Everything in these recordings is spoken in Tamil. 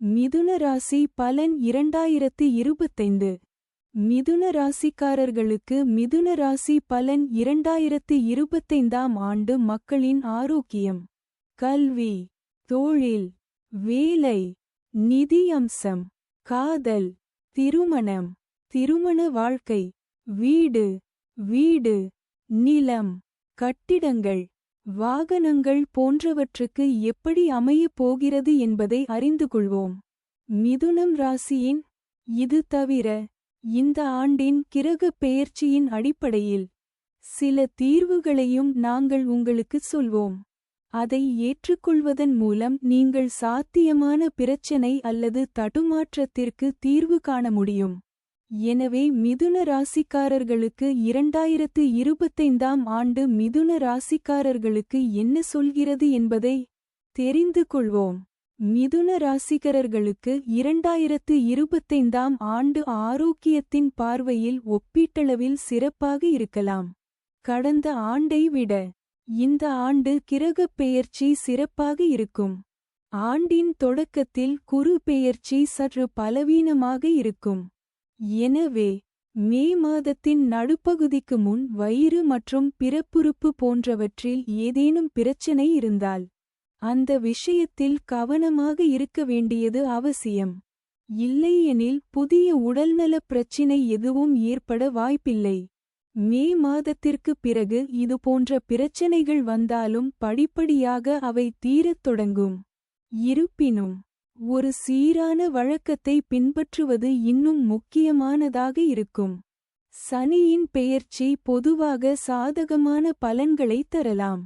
மிதுன ராசி பலன் இரண்டாயிரத்து இருபத்தைந்து. மிதுன ராசிக்காரர்களுக்கு மிதுன ராசி பலன் இரண்டாயிரத்து இருபத்தைந்தாம் ஆண்டு மக்களின் ஆரோக்கியம். கல்வி தொழில் வேலை நிதியம்சம் காதல் திருமணம் திருமண வாழ்க்கை வீடு வீடு நிலம் கட்டிடங்கள் வாகனங்கள் போன்றவற்றுக்கு எப்படி அமையப் போகிறது என்பதை அறிந்து கொள்வோம். மிதுனம் ராசியின் இது தவிர இந்த ஆண்டின் கிரக பெயர்ச்சியின் அடிப்படையில் சில தீர்வுகளையும் நாங்கள் உங்களுக்கு சொல்வோம். அதை ஏற்றுக்கொள்வதன் மூலம் நீங்கள் சாத்தியமான பிரச்சனை அல்லது தடுமாற்றத்திற்கு தீர்வு காண முடியும். எனவே மிதுன ராசிக்காரர்களுக்கு இரண்டாயிரத்து இருபத்தைந்தாம் ஆண்டு மிதுன ராசிக்காரர்களுக்கு என்ன சொல்கிறது என்பதை தெரிந்து கொள்வோம். மிதுன ராசிக்காரர்களுக்கு இரண்டாயிரத்து இருபத்தைந்தாம் ஆண்டு ஆரோக்கியத்தின் பார்வையில் ஒப்பீட்டளவில் சிறப்பாக இருக்கலாம். கடந்த ஆண்டை விட இந்த ஆண்டு கிரகப் பெயர்ச்சி சிறப்பாக இருக்கும். ஆண்டின் தொடக்கத்தில் குரு பெயர்ச்சி சற்று பலவீனமாக இருக்கும். எனவே மே மாதத்தின் நடுப்பகுதிக்கு முன் வயிறு மற்றும் பிறப்புறுப்பு போன்றவற்றில் ஏதேனும் பிரச்சனை இருந்தால் அந்த விஷயத்தில் கவனமாக இருக்க வேண்டியது அவசியம். இல்லையெனில் புதிய உடல்நலப் பிரச்சினை எதுவும் ஏற்பட வாய்ப்பில்லை. மே மாதத்திற்கு பிறகு இதுபோன்ற பிரச்சனைகள் வந்தாலும் படிப்படியாக அவை தீரத் தொடங்கும். இருப்பினும் ஒரு சீரான வழக்கத்தை பின்பற்றுவது இன்னும் முக்கியமானதாக இருக்கும். சனியின் பெயர்ச்சி பொதுவாக சாதகமான பலன்களைத் தரலாம்.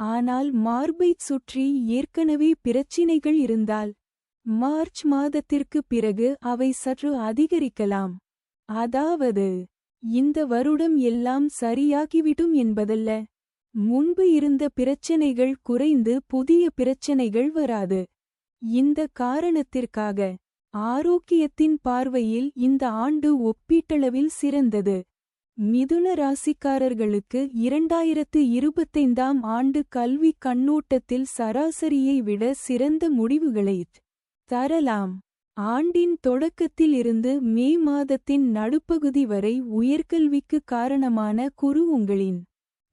ஆனால் மார்பைச் சுற்றி ஏற்கனவே பிரச்சினைகள் இருந்தால் மார்ச் மாதத்திற்கு பிறகு அவை சற்று அதிகரிக்கலாம். அதாவது இந்த வருடம் எல்லாம் சரியாகிவிடும் என்பதல்ல. முன்பு இருந்த பிரச்சனைகள் குறைந்து புதிய பிரச்சனைகள் வராது. இந்த காரணத்திற்காக ஆரோக்கியத்தின் பார்வையில் இந்த ஆண்டு ஒப்பீட்டளவில் சிறந்தது. மிதுன ராசிக்காரர்களுக்கு இரண்டாயிரத்து இருபத்தைந்தாம் ஆண்டு கல்வி கண்ணோட்டத்தில் சராசரியை விட சிறந்த முடிவுகளைத் தரலாம். ஆண்டின் தொடக்கத்தில் இருந்து மே மாதத்தின் நடுப்பகுதி வரை உயர்கல்விக்கு காரணமான குரு உங்களின்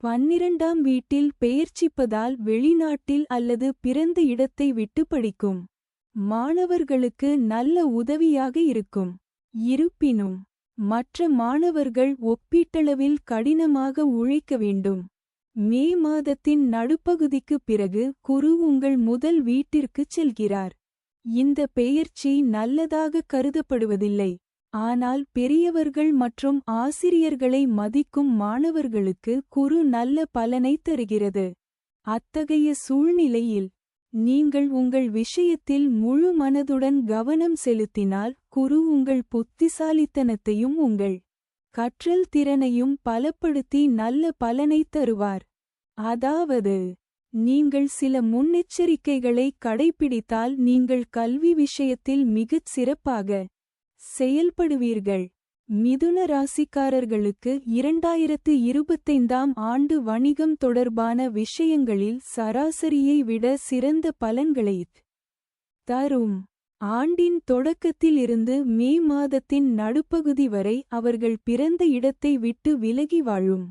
பன்னிரண்டாம் வீட்டில் பெயர்ச்சிப்பதால் வெளிநாட்டில் அல்லது பிறந்த இடத்தை விட்டு படிக்கும். மாணவர்களுக்கு நல்ல உதவியாக இருக்கும். இருப்பினும் மற்ற மாணவர்கள் ஒப்பீட்டளவில் கடினமாக உழைக்க வேண்டும். மே மாதத்தின் நடுப்பகுதிக்கு பிறகு குரு உங்கள் முதல் வீட்டிற்குச் செல்கிறார். இந்த பெயர்ச்சி நல்லதாக கருதப்படுவதில்லை. ஆனால் பெரியவர்கள் மற்றும் ஆசிரியர்களை மதிக்கும் மாணவர்களுக்கு குரு நல்ல பலனை தருகிறது. அத்தகைய சூழ்நிலையில் நீங்கள் உங்கள் விஷயத்தில் முழு மனதுடன் கவனம் செலுத்தினால் குரு உங்கள் புத்திசாலித்தனத்தையும் உங்கள் கற்றல் திறனையும் பலப்படுத்தி நல்ல பலனைத் தருவார். அதாவது நீங்கள் சில முன்னெச்சரிக்கைகளை கடைப்பிடித்தால் நீங்கள் கல்வி விஷயத்தில் மிகச் சிறப்பாக செயல்படுவீர்கள். மிதுன ராசிக்காரர்களுக்கு இரண்டாயிரத்து இருபத்தைந்தாம் ஆண்டு வணிகம் தொடர்பான விஷயங்களில் சராசரியை விட சிறந்த பலன்களைத் தரும். ஆண்டின் தொடக்கத்தில் இருந்து மே மாதத்தின் நடுப்பகுதி வரை அவர்கள் பிறந்த இடத்தை விட்டு விலகி வாழும்.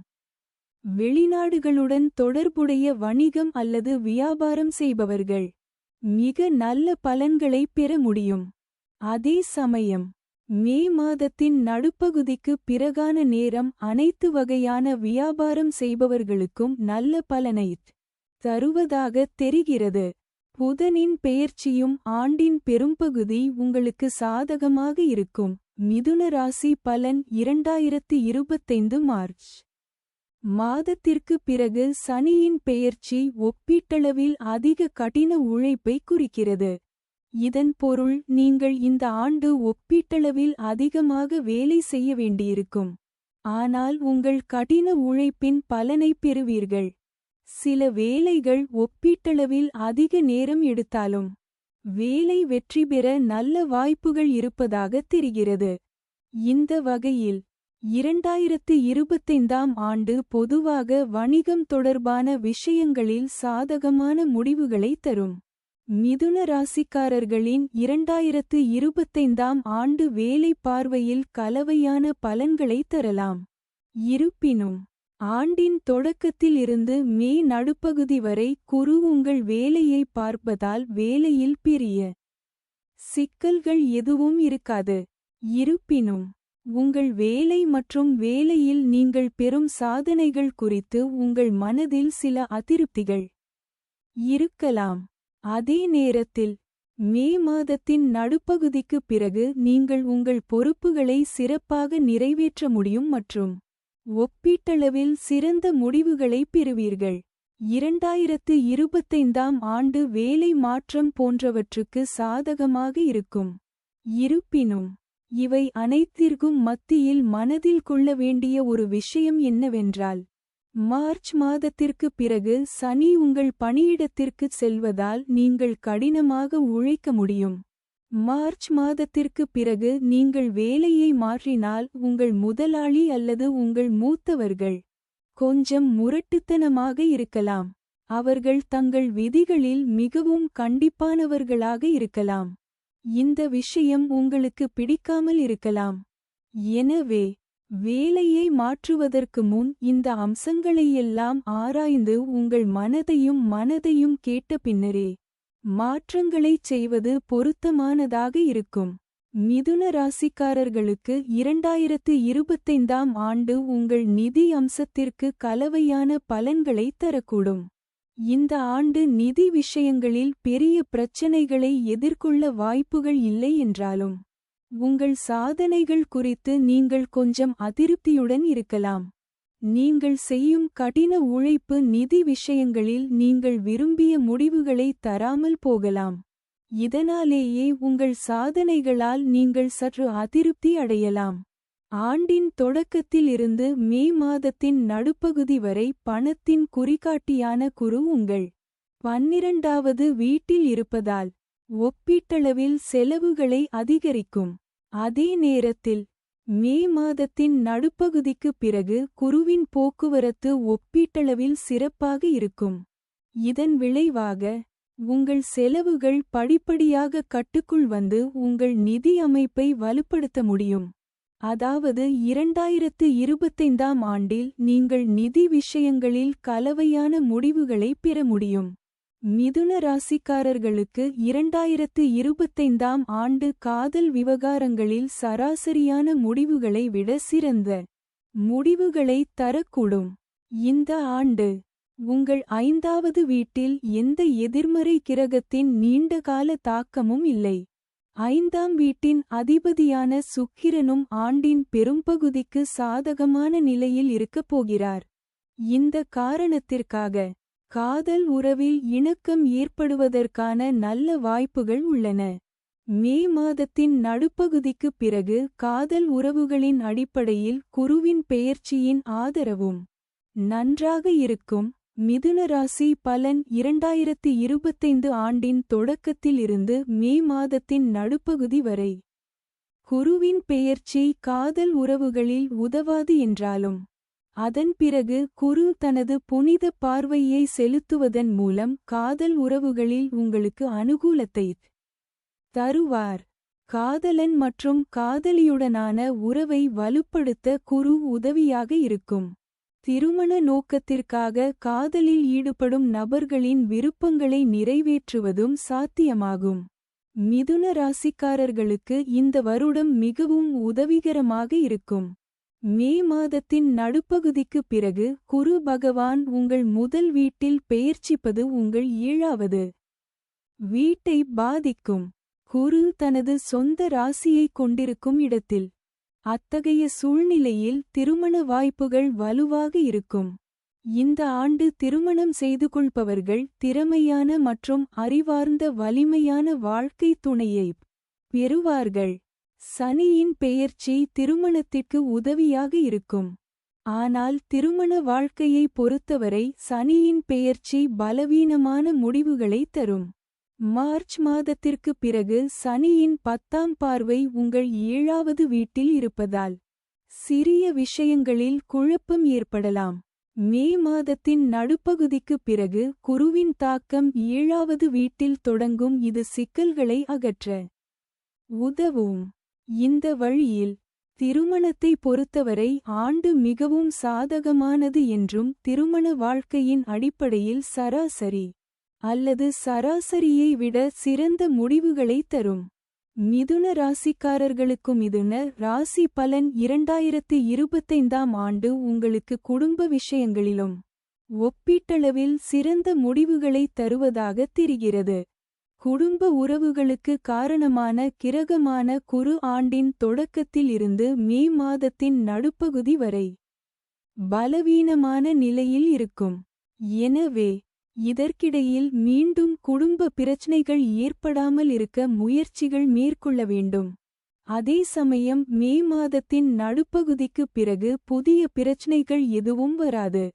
வெளிநாடுகளுடன் தொடர்புடைய வணிகம் அல்லது வியாபாரம் செய்பவர்கள் மிக நல்ல பலன்களை பெற முடியும். அதே சமயம் மே மாதத்தின் நடுப்பகுதிக்கு பிறகான நேரம் அனைத்து வகையான வியாபாரம் செய்பவர்களுக்கும் நல்ல பலனைத் தருவதாக தெரிகிறது. புதனின் பெயர்ச்சியும் ஆண்டின் பெரும்பகுதி உங்களுக்கு சாதகமாக இருக்கும். மிதுன ராசி பலன் இரண்டாயிரத்து இருபத்தைந்து மார்ச். மாதத்திற்கு பிறகு சனியின் பெயர்ச்சி ஒப்பீட்டளவில் அதிக கடின உழைப்பை குறிக்கிறது. இதன் பொருள் நீங்கள் இந்த ஆண்டு ஒப்பீட்டளவில் அதிகமாக வேலை செய்ய வேண்டியிருக்கும். ஆனால் உங்கள் கடின உழைப்பின் பலனை பெறுவீர்கள். சில வேலைகள் ஒப்பீட்டளவில் அதிக நேரம் எடுத்தாலும் வேலை வெற்றி பெற நல்ல வாய்ப்புகள் இருப்பதாக தெரிகிறது. இந்த வகையில் இரண்டாயிரத்து இருபத்தைந்தாம் ஆண்டு பொதுவாக வணிகம் தொடர்பான விஷயங்களில் சாதகமான முடிவுகளை தரும். மிதுன ராசிக்காரர்களின் இரண்டாயிரத்து இருபத்தைந்தாம் ஆண்டு வேலை பார்வையில் கலவையான பலன்களை தரலாம். இருப்பினும் ஆண்டின் தொடக்கத்தில் இருந்து மே நடுப்பகுதி வரை குரு உங்கள் வேலையை பார்ப்பதால் வேலையில் பெரிய சிக்கல்கள் எதுவும் இருக்காது. இருப்பினும் உங்கள் வேலை மற்றும் வேலையில் நீங்கள் பெறும் சாதனைகள் குறித்து உங்கள் மனதில் சில அதிருப்திகள் இருக்கலாம். அதே நேரத்தில் மே மாதத்தின் நடுப்பகுதிக்குப் பிறகு நீங்கள் உங்கள் பொறுப்புகளை சிறப்பாக நிறைவேற்ற முடியும் மற்றும் ஒப்பீட்டளவில் சிறந்த முடிவுகளை பெறுவீர்கள். இரண்டாயிரத்து இருபத்தைந்தாம் ஆண்டு வேலை மாற்றம் போன்றவற்றுக்கு சாதகமாக இருக்கும். இருப்பினும் இவை அனைத்திற்கும் மத்தியில் மனதில் கொள்ள வேண்டிய ஒரு விஷயம் என்னவென்றால் மார்ச் மாதத்திற்குப் பிறகு சனி உங்கள் பணியிடத்திற்குச் செல்வதால் நீங்கள் கடினமாக உழைக்க முடியும். மார்ச் மாதத்திற்குப் பிறகு நீங்கள் வேலையை மாற்றினால் உங்கள் முதலாளி அல்லது உங்கள் மூத்தவர்கள் கொஞ்சம் முரட்டுத்தனமாக இருக்கலாம். அவர்கள் தங்கள் விதிகளில் மிகவும் கண்டிப்பானவர்களாக இருக்கலாம். இந்த விஷயம் உங்களுக்கு பிடிக்காமல் இருக்கலாம். எனவே வேலையை மாற்றுவதற்கு முன் இந்த அம்சங்களையெல்லாம் ஆராய்ந்து உங்கள் மனதையும் மனதையும் கேட்ட பின்னரே மாற்றங்களைச் செய்வது பொருத்தமானதாக இருக்கும். மிதுன ராசிக்காரர்களுக்கு இரண்டாயிரத்து இருபத்தைந்தாம் ஆண்டு உங்கள் நிதி அம்சத்திற்கு கலவையான பலன்களைத் தரக்கூடும். இந்த ஆண்டு நிதி விஷயங்களில் பெரிய பிரச்சனைகளை எதிர்கொள்ள வாய்ப்புகள் இல்லை என்றாலும் உங்கள் சாதனைகள் குறித்து நீங்கள் கொஞ்சம் அதிருப்தியுடன் இருக்கலாம். நீங்கள் செய்யும் கடின உழைப்பு நிதி விஷயங்களில் நீங்கள் விரும்பிய முடிவுகளை தராமல் போகலாம். இதனாலேயே உங்கள் சாதனைகளால் நீங்கள் சற்று அதிருப்தி அடையலாம். ஆண்டின் தொடக்கத்தில் இருந்து மே மாதத்தின் நடுப்பகுதி வரை பணத்தின் குறிகாட்டியான குரு உங்கள் பன்னிரண்டாவது வீட்டில் இருப்பதால் ஒப்பீட்டளவில் செலவுகளை அதிகரிக்கும். அதே நேரத்தில் மே மாதத்தின் நடுப்பகுதிக்குப் பிறகு குருவின் போக்குவரத்து ஒப்பீட்டளவில் சிறப்பாக இருக்கும். இதன் விளைவாக உங்கள் செலவுகள் படிப்படியாக கட்டுக்குள் வந்து உங்கள் நிதி அமைப்பை வலுப்படுத்த முடியும். அதாவது இரண்டாயிரத்து இருபத்தைந்தாம் ஆண்டில் நீங்கள் நிதி விஷயங்களில் கலவையான முடிவுகளை பெற முடியும். மிதுன ராசிக்காரர்களுக்கு இரண்டாயிரத்து இருபத்தைந்தாம் ஆண்டு காதல் விவகாரங்களில் சராசரியான முடிவுகளை விட சிறந்த முடிவுகளை தரக்கூடும். இந்த ஆண்டு உங்கள் ஐந்தாவது வீட்டில் எந்த எதிர்மறை கிரகத்தின் நீண்டகால தாக்கமும் இல்லை. ஐந்தாம் வீட்டின் அதிபதியான சுக்கிரனும் ஆண்டின் பெரும்பகுதிக்கு சாதகமான நிலையில் இருக்கப் போகிறார். இந்த காரணத்திற்காக காதல் உறவில் இணக்கம் ஏற்படுவதற்கான நல்ல வாய்ப்புகள் உள்ளன. மே மாதத்தின் நடுப்பகுதிக்குப் பிறகு காதல் உறவுகளின் அடிப்படையில் குருவின் பெயர்ச்சியின் ஆதரவும் நன்றாக இருக்கும். மிதுன ராசி பலன் இரண்டாயிரத்தி இருபத்தைந்து ஆண்டின் தொடக்கத்தில் இருந்து மே மாதத்தின் நடுப்பகுதி வரை. குருவின் பெயர்ச்சி காதல் உறவுகளில் உதவாது என்றாலும் அதன் பிறகு குரு தனது புனித பார்வையை செலுத்துவதன் மூலம் காதல் உறவுகளில் உங்களுக்கு அனுகூலத்தை தருவார். காதலன் மற்றும் காதலியுடனான உறவை வலுப்படுத்த குரு உதவியாக இருக்கும். திருமண நோக்கத்திற்காக காதலில் ஈடுபடும் நபர்களின் விருப்பங்களை நிறைவேற்றுவதும் சாத்தியமாகும். மிதுன ராசிக்காரர்களுக்கு இந்த வருடம் மிகவும் உதவிகரமாக இருக்கும். மே மாதத்தின் நடுப்பகுதிக்குப் பிறகு குரு பகவான் உங்கள் முதல் வீட்டில் பெயர்ச்சிப்பது உங்கள் ஏழாவது. வீட்டை பாதிக்கும். குரு தனது சொந்த ராசியைக் கொண்டிருக்கும் இடத்தில். அத்தகைய சூழ்நிலையில் திருமண வாய்ப்புகள் வலுவாக இருக்கும். இந்த ஆண்டு திருமணம் செய்து கொள்பவர்கள் திறமையான மற்றும் அறிவார்ந்த வலிமையான வாழ்க்கை துணையைப் பெறுவார்கள். சனியின் பெயர்ச்சி திருமணத்திற்கு உதவியாக இருக்கும். ஆனால் திருமண வாழ்க்கையை பொறுத்தவரை சனியின் பெயர்ச்சி பலவீனமான முடிவுகளை தரும். மார்ச் மாதத்திற்குப் பிறகு சனியின் பத்தாம் பார்வை உங்கள் ஏழாவது வீட்டில் இருப்பதால் சிறிய விஷயங்களில் குழப்பம் ஏற்படலாம். மே மாதத்தின் நடுப்பகுதிக்குப் பிறகு குருவின் தாக்கம் ஏழாவது வீட்டில் தொடங்கும் இது சிக்கல்களை அகற்ற உதவும். இந்த வழியில் திருமணத்தை பொறுத்தவரை ஆண்டு மிகவும் சாதகமானது என்றும் திருமண வாழ்க்கையின் அடிப்படையில் சராசரி அல்லது சராசரியை விட சிறந்த முடிவுகளை தரும். மிதுன ராசிக்காரர்களுக்கும் மிதுன ராசி பலன் இரண்டாயிரத்து இருபத்தைந்தாம் ஆண்டு உங்களுக்கு குடும்ப விஷயங்களிலும் ஒப்பீட்டளவில் சிறந்த முடிவுகளை தருவதாக தெரிகிறது. குடும்ப உறவுகளுக்கு காரணமான கிரகமான குரு ஆண்டின் தொடக்கத்தில் இருந்து மே மாதத்தின் நடுப்பகுதி வரை பலவீனமான நிலையில் இருக்கும். எனவே இதற்கிடையில் மீண்டும் குடும்ப பிரச்சனைகள் ஏற்படாமல் இருக்க முயற்சிகள் மேற்கொள்ள வேண்டும். அதே சமயம் மே மாதத்தின் நடுப்பகுதிக்குப் பிறகு புதிய பிரச்சனைகள் எதுவும் வராது.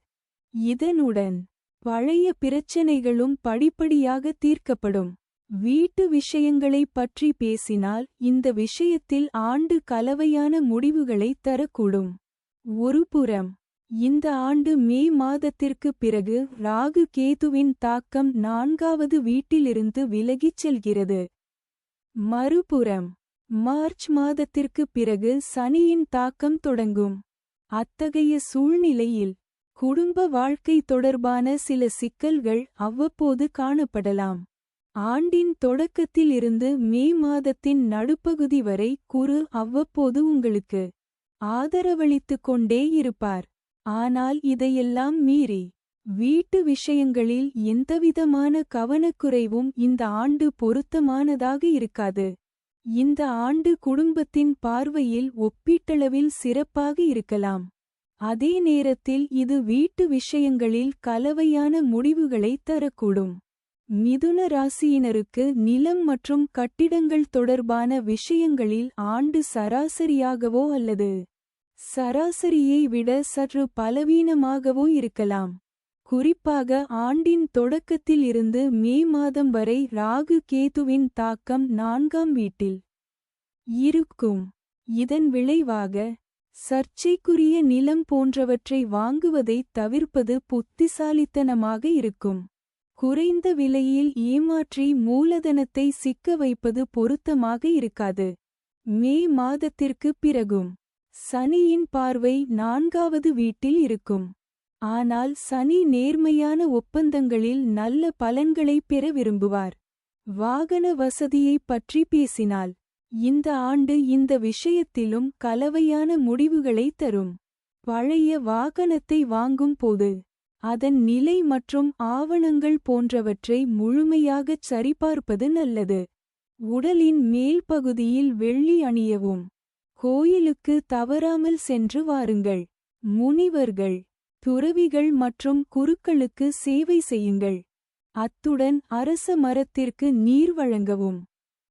இதனுடன் பழைய பிரச்சனைகளும் படிப்படியாக தீர்க்கப்படும். வீட்டு விஷயங்களைப் பற்றி பேசினால் இந்த விஷயத்தில் ஆண்டு கலவையான முடிவுகளை தரக்கூடும். ஒருபுறம் இந்த ஆண்டு மே மாதத்திற்குப் பிறகு ராகு கேதுவின் தாக்கம் நான்காவது வீட்டிலிருந்து விலகிச் செல்கிறது. மறுபுறம் மார்ச் மாதத்திற்குப் பிறகு சனியின் தாக்கம் தொடங்கும். அத்தகைய சூழ்நிலையில் குடும்ப வாழ்க்கை தொடர்பான சில சிக்கல்கள் அவ்வப்போது காணப்படலாம். ஆண்டின் தொடக்கத்தில் இருந்து மே மாதத்தின் நடுப்பகுதி வரை குரு அவ்வப்போது உங்களுக்கு ஆதரவளித்துக் கொண்டே இருப்பார். ஆனால் இதையெல்லாம் மீறி வீட்டு விஷயங்களில் எந்தவிதமான கவனக்குறைவும் இந்த ஆண்டு பொருத்தமானதாக இருக்காது. இந்த ஆண்டு குடும்பத்தின் பார்வையில் ஒப்பீட்டளவில் சிறப்பாக இருக்கலாம். அதே நேரத்தில் இது வீட்டு விஷயங்களில் கலவையான முடிவுகளை தரக்கூடும். மிதுன ராசியினருக்கு நிலம் மற்றும் கட்டிடங்கள் தொடர்பான விஷயங்களில் ஆண்டு சராசரியாகவோ அல்லது சராசரியை விட சற்று பலவீனமாகவோ இருக்கலாம். குறிப்பாக ஆண்டின் தொடக்கத்தில் இருந்து மே மாதம் வரை ராகு கேதுவின் தாக்கம் நான்காம் வீட்டில் இருக்கும். இதன் விளைவாக சர்ச்சைக்குரிய நிலம் போன்றவற்றை வாங்குவதை தவிர்ப்பது புத்திசாலித்தனமாக இருக்கும். குறைந்த விலையில் ஏமாற்றி மூலதனத்தை சிக்க வைப்பது பொருத்தமாக இருக்காது. மே மாதத்திற்குப் பிறகும் சனியின் பார்வை நான்காவது வீட்டில் இருக்கும். ஆனால் சனி நேர்மையான ஒப்பந்தங்களில் நல்ல பலன்களைப் பெற விரும்புவார். வாகன வசதியைப் பற்றி பேசினால் இந்த ஆண்டு இந்த விஷயத்திலும் கலவையான முடிவுகளை தரும். பழைய வாகனத்தை வாங்கும் போது அதன் நிலை மற்றும் ஆவணங்கள் போன்றவற்றை முழுமையாகச் சரிபார்ப்பது நல்லது. உடலின் மேல் பகுதியில் வெள்ளி அணியவும். கோயிலுக்கு தவறாமல் சென்று வாருங்கள். முனிவர்கள் துறவிகள் மற்றும் குருக்களுக்கு சேவை செய்யுங்கள். அத்துடன் அரச மரத்திற்கு நீர் வழங்கவும்.